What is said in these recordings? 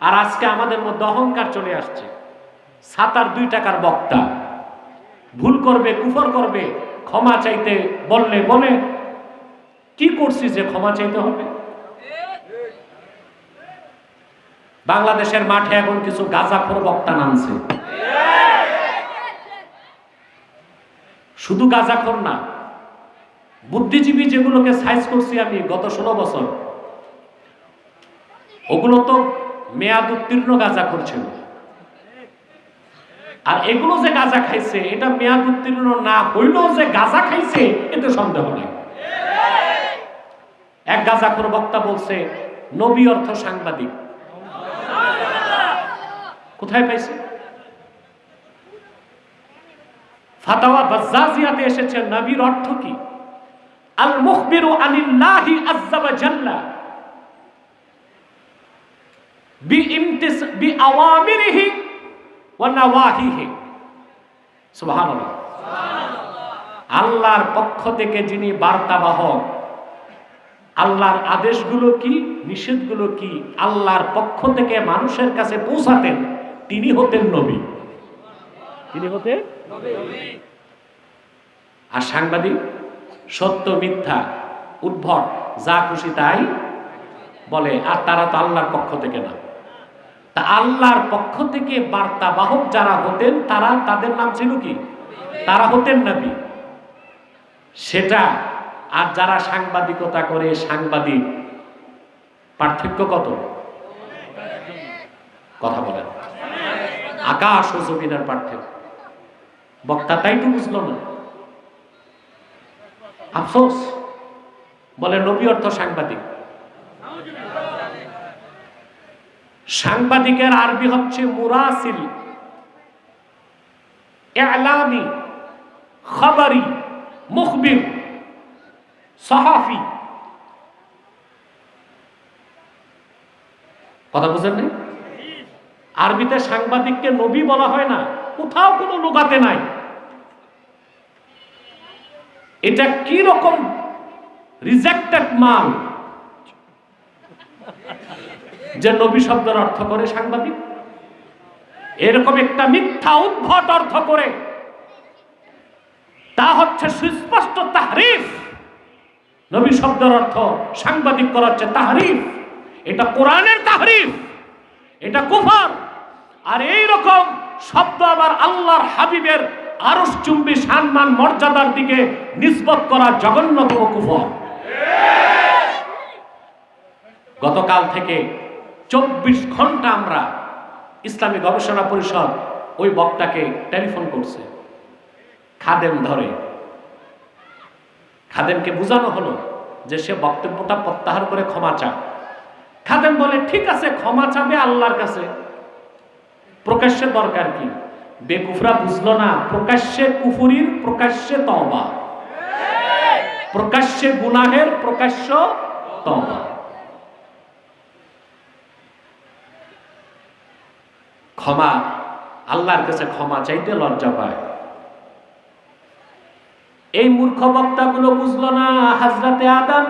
আর আজকে আমাদের মধ্যে অহংকার চলে আসছে। সাতার দুই টাকার বক্তা। ভুল করবে, কুফর করবে, ক্ষমা চাইতে বললে বলে। কি করছি যে ক্ষমা চাইতে হবে? বাংলাদেশের মাঠে এখন কিছু গাঁজাখোর বক্তা নামছে। শুধু গাঁজাখোর না, বুদ্ধিজীবী যেগুলোকে সাইজ করছি আমি গত ষোলো বছর, ওগুলো তো মেয়াদ উত্তীর্ণ গাঁজা করছিল। আর এগুলো যে গাঁজা খাইছে, এটা মেয়াদ উত্তীর্ণ না হইলেও যে গাঁজা খাইছে, এতে সন্দেহ নেই। এক গাঁজাখোর বক্তা বলছে, নবী অর্থ সাংবাদিক। কোথায় পাইছে? ফাতাওয়া বাজ্জাজিয়াতে এসেছে, নবীর অর্থ কি? আল মুখবিরু আনিল্লাহি আজ্জা জাল্লা। আল্লাহর পক্ষ থেকে যিনি বার্তাবাহক, আল্লাহর আদেশগুলো কি, নিষেধগুলো কি, আল্লাহর পক্ষ থেকে মানুষের কাছে পৌঁছাতেন, তিনি হতেন নবী। তিনি হতেন আর সাংবাদিক, সত্য, মিথ্যা, উদ্ভট, যা খুশি তাই বলে, আর তারা তো আল্লাহর পক্ষ থেকে না। তা আল্লাহর পক্ষ থেকে বার্তাবাহক যারা হতেন, তারা তাদের নাম ছিল কি? তারা হতেন নবী। সেটা আর যারা সাংবাদিকতা করে, সাংবাদিক, পার্থক্য কত? কথা বলেন। আকাশ ও জমিনের পার্থক্য। বক্তা তাই তো বুঝলো না। আফসোস। বলে নবী অর্থ সাংবাদিক। সাংবাদিকের আরবি হচ্ছে মুরাসিল। এলামি, খবরি, মুখবির, সাহাফি। কথা বুঝেন নাই? আরবিতে সাংবাদিককে নবী বলা হয় না, কোথাও কোনো লোকাতে নাই। এটা কি রকম রিজেক্টেড মাল? যে নবী শব্দের অর্থ করে সাংবাদিক। এরকম একটা মিথ্যা উদ্ভট অর্থ করে। তা হচ্ছে সুস্পষ্ট তাহরিফ। নবী শব্দের অর্থ সাংবাদিক করা হচ্ছে তাহরিফ, এটা কোরআনের তাহরিফ, এটা কুফর। আর এই রকম শব্দ আবার আল্লাহর হাবিবের আরস চুম্বি সম্মান মর্যাদার দিকে নিষ্পত করা জঘন্যতম কুফর। গতকাল থেকে চব্বিশ ঘণ্টা আমরা ইসলামী গবেষণা পরিষদ ওই বক্তাকে টেলিফোন করছে। খাদেম ধরে। খাদেমকে বোঝানো হলো যে সে বক্তব্যটা প্রত্যাহার করে ক্ষমা চায়। খাদেম বলে, ঠিক আছে, ক্ষমা চাবে আল্লাহর কাছে। প্রকাশ্যে দরকার কি? বেকুফরা বুঝলো না, প্রকাশ্যে কুফুরির প্রকাশ্যে তওবা। প্রকাশ্যে গুনাহের প্রকাশ্য তওবা। ক্ষমা, আল্লাহর কাছে ক্ষমা চাইতে লজ্জা পায়। এই মূর্খ বক্তাগুলো বুঝলো না, হাজরাতে আদম,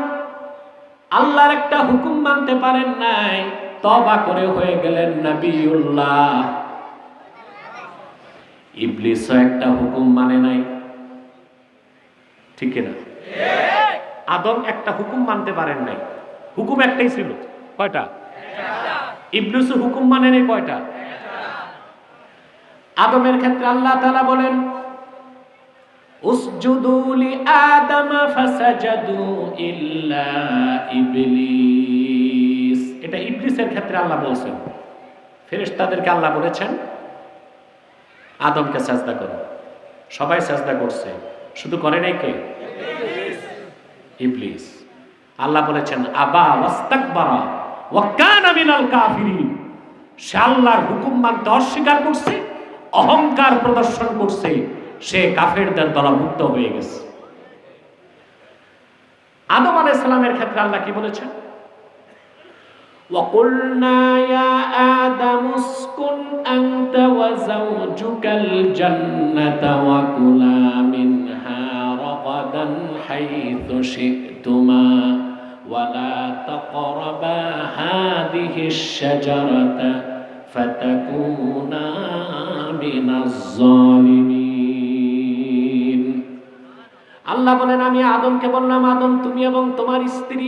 আল্লাহর একটা হুকুম মানতে পারেন নাই তবা করে হয়ে গেলেন নবিউল্লাহ। ইবলিসও একটা হুকুম মানে নাই। ঠিক না আদম একটা হুকুম মানতে পারেন নাই। হুকুম একটাই ছিল, কয়টা? ইবলিসও হুকুম মানে নাই কয়টা? আদমের ক্ষেত্রে আল্লাহ তালা বলেন, উসজুদু লি আদম ইল্লা ইবলিস। এটা ইবলিসের ক্ষেত্রে আল্লাহ বলছেন। ফেরেশতাদেরকে আল্লাহ বলেছেন, আদমকে সাজদা করো। সবাই সাজদা করছে। শুধু করে নাই কে? ইবলিস। আল্লাহ বলেছেন, আবা ওয়াস্তাকবারা ওয়া কানা মিনাল কাফিরিন। সে আল্লাহর হুকুম মানতে অস্বীকার করছে। অহংকার প্রদর্শন করছে সে কাফেরদের দলভুক্ত হয়ে গেছে আদম আলাইহিস সালামের ক্ষেত্রে আল্লাহ কি বলেছেন وقلنا يا آدم اسكن أنت وزوجك الجنة وكلا منها رغدا حيث شئتما ولا تقربا هذه هذه الشجرة فتكونا من الظالمين আল্লাহ বলেন আমি আদমকে বললাম আদম তুমি এবং তোমার স্ত্রী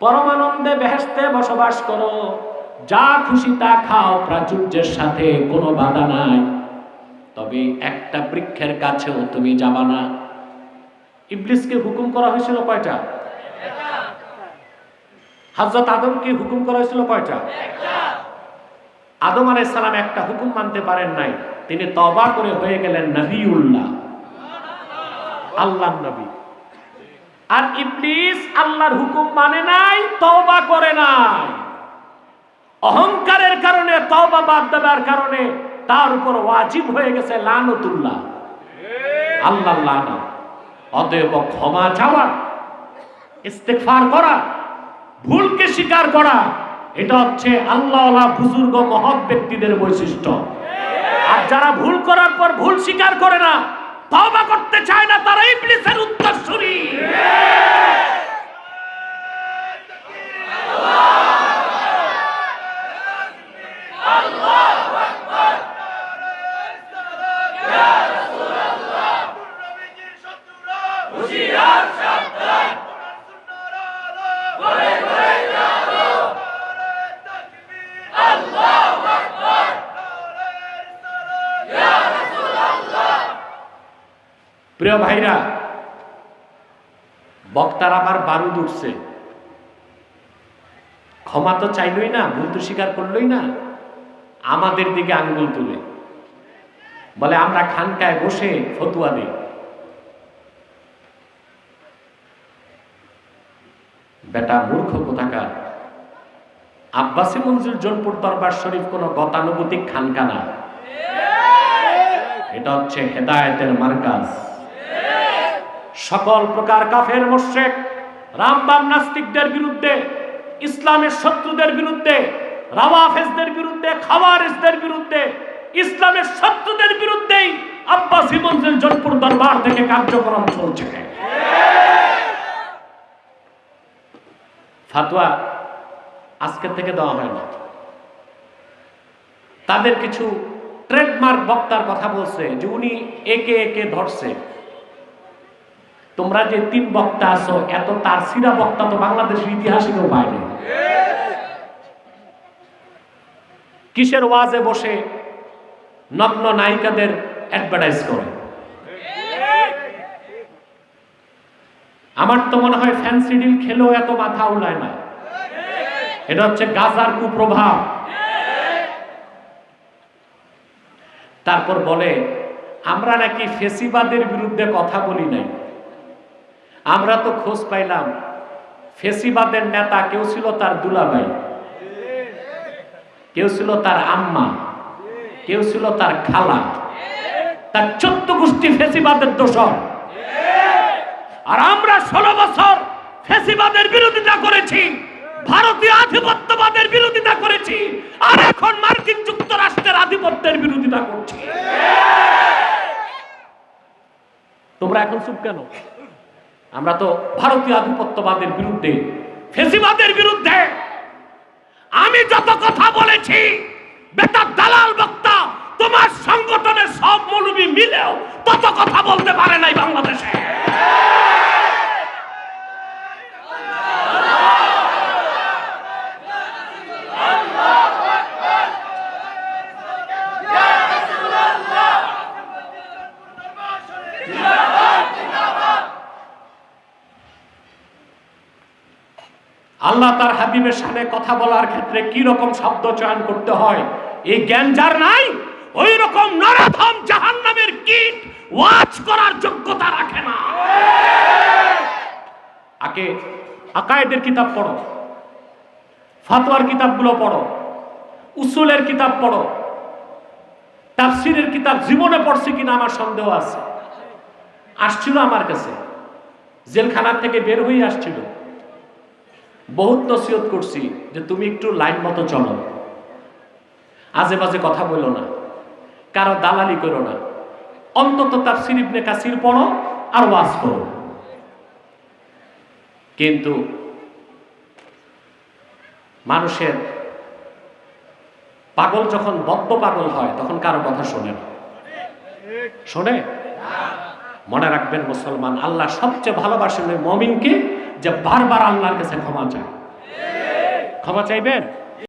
পরমানন্দে বেহেশতে বসবাস করো যা খুশি তা খাও প্রাচুর্যের সাথে কোনো বাধা নাই তবে একটা বৃক্ষের কাছেও তুমি যাবা না ইবলিসকে হুকুম করা হয়েছিল কয়টা হজরত আদমকে হুকুম করা হয়েছিল কয়টা আদম আলাইহিস সালাম একটা হুকুম মানতে পারেন নাই। তিনি তবা করে হয়ে গেলেন নবিউল্লাহ। আল্লাহ নবী। আর ইবলিস আল্লাহর হুকুম মানে নাই, তওবা করে নাই। অহংকারের কারণে, তওবা বাদ দেওয়ার কারণে তার উপর ওয়াজিব হয়ে গেছে লানতুল্লাহ। আল্লাহ লানা অতএব ক্ষমা চাওয়া, ইস্তেগফার করা, ভুলকে স্বীকার করা এটা হচ্ছে আল্লাহ বুজুর্গ মহৎ ব্যক্তিদের বৈশিষ্ট্য। আর যারা ভুল করার পর ভুল স্বীকার করে না করতে চায় না, তারা ইবলিসের প্রিয় ভাইরা, বক্তার আবার বারুদ উঠছে। ক্ষমা তো চাইলই না, ভুল তো স্বীকার করলই না। আমাদের দিকে আঙ্গুল তুলে। বলে, আমরা খানকায় বসে ফতুয়া দিই। বেটা মূর্খ কোথাকার? আব্বাসী মঞ্জুর জনপুর দরবার শরীফ কোনো গতানুগতিক খানকা না। এটা হচ্ছে হেদায়তের মার্কাজ। সকল প্রকার কাফের মোশেক রামবাম নাস্তিকদের বিরুদ্ধে, ইসলামের শত্রুদের বিরুদ্ধে রাওয়াফেজদের বিরুদ্ধে, খাওয়ারিজদের বিরুদ্ধে, ইসলামের শত্রুদের বিরুদ্ধেই আব্বাসী মঞ্জুর জনপুর দরবার থেকে কার্যক্রম চলছে। ফাতোয়া আজকের থেকে দেওয়া হয় না। তাদের কিছু ট্রেডমার্ক বক্তার কথা বলছে যে উনি একে একে ধরছে। তোমরা যে তিন বক্তা আছো, এত তার সিরা বক্তা তো বাংলাদেশের ইতিহাসে কেউ পায়নি কিসের ওয়াজে বসে নগ্ন নায়িকাদের অ্যাডভার্টাইজ করে? আমার তো মনে হয় ফ্যান্সি ডিল খেলেও এত মাথা উলায় না। এটা হচ্ছে গাজার কুপ্রভাব। তারপর বলে, আমরা নাকি ফেসিবাদের বিরুদ্ধে কথা বলি নাই। আমরা তো খোঁজ পাইলাম, ফেসিবাদের নেতা কেউ ছিল তার দুলাভাই, কেউ ছিল তার আম্মা, কেউ ছিল তার খালা, তার চোদ্দ গোষ্ঠী ফেসিবাদের দোষর। আর আমরা ষোলো বছর ফেসিবাদের বিরোধিতা করেছি, ভারতীয় আধিপত্যবাদের বিরোধিতা করেছি, আর এখন মার্কিন যুক্তরাষ্ট্রের আধিপত্যের বিরোধিতা করছি। তোমরা এখন চুপ কেন? আমরা তো ভারতীয় আধিপত্যবাদের বিরুদ্ধে, ফেসিবাদের বিরুদ্ধে, আমি যত কথা বলেছি, বেতার দালাল বক্তা, তোমার সংগঠনের সব মৌলবী মিলেও তত কথা বলতে পারে নাই বাংলাদেশে। আল্লাহ তার হাবিবের সামনে কথা বলার ক্ষেত্রে কি রকম শব্দ চয়ন করতে হয়? এই জ্ঞান যার নাই, ওই রকম নরাধম জাহান নামের কীট ওয়াচ করার যোগ্যতা রাখে না। আগে আকায়েদের কিতাব পড়ো, ফাতোয়ার কিতাবগুলো পড়ো, উসুলের কিতাব পড়ো, তাফসিরের কিতাব জীবনে পড়ছে কিনা আমার সন্দেহ আছে। আসছিল আমার কাছে, জেলখানার থেকে বের হয়ে আসছিল। বহুত নসিহত করছি যে তুমি একটু লাইন মতো চলো। আজে বাজে কথা বলো না। কারও দালালি করো না। অন্তত তার সিরিপনে কাসির পড়ো আর ওয়াজ করো। কিন্তু মানুষের পাগল যখন বদ্ধ পাগল হয়, তখন কারও কথা শোনে না। শোনে? মনে রাখবেন মুসলমান, আল্লাহ সবচেয়ে ভালোবাসেন মমিনকে যে বারবার আল্লাহর কাছে ক্ষমা চায়। ক্ষমা চাইবেন?